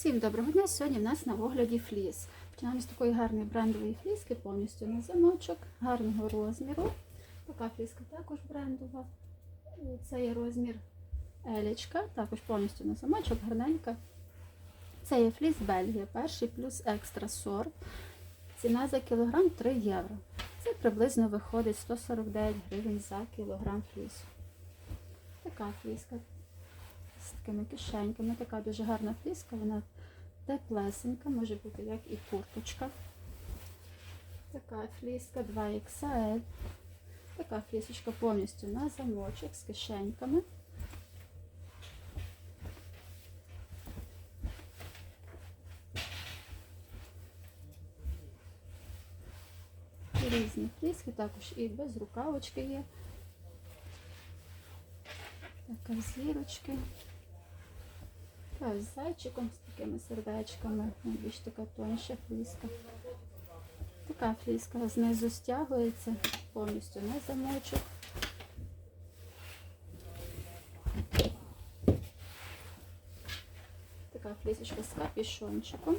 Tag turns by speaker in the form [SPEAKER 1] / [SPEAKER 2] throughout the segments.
[SPEAKER 1] Всім доброго дня! Сьогодні в нас на огляді фліс. Починаємо з такої гарної брендової фліски, повністю на замочок, гарного розміру. Така фліска також брендова. Це є розмір елічка, також повністю на замочок, гарненька. Це є фліс Бельгія, перший плюс екстра сорт. Ціна за кілограм 3 євро. Це приблизно виходить 149 гривень за кілограм флісу. Така фліска такими кишеньками. Така дуже гарна фліска, вона теплесенька, може бути як і курточка. Така фліска 2XL. Така флісочка повністю на замочок з кишеньками. Різні фліски, також і без рукавочки є. Така зірочки. Та з зайчиком, з такими сердечками, ну, більш така тонша фліска. Така фліска знизу стягується повністю на замочок. Така флісочка з капішончиком.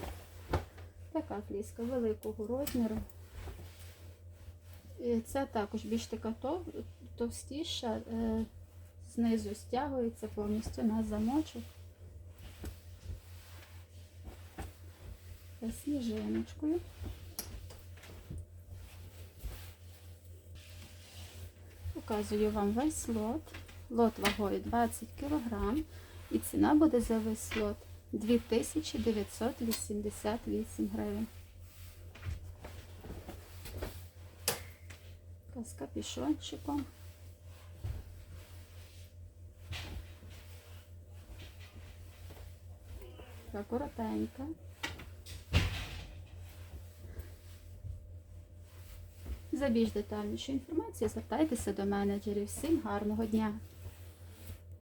[SPEAKER 1] Така фліска великого розміру. І Це також більш така тов, товстіша, е, знизу стягується повністю на замочок. Сніжиночкою. Показую вам весь лот. Лот вагою 20 кг. І ціна буде за весь лот 2988 гривень. З капюшончиком. Така коротенька. За більш детальнішу інформацію звертайтеся до менеджерів. Всім гарного дня!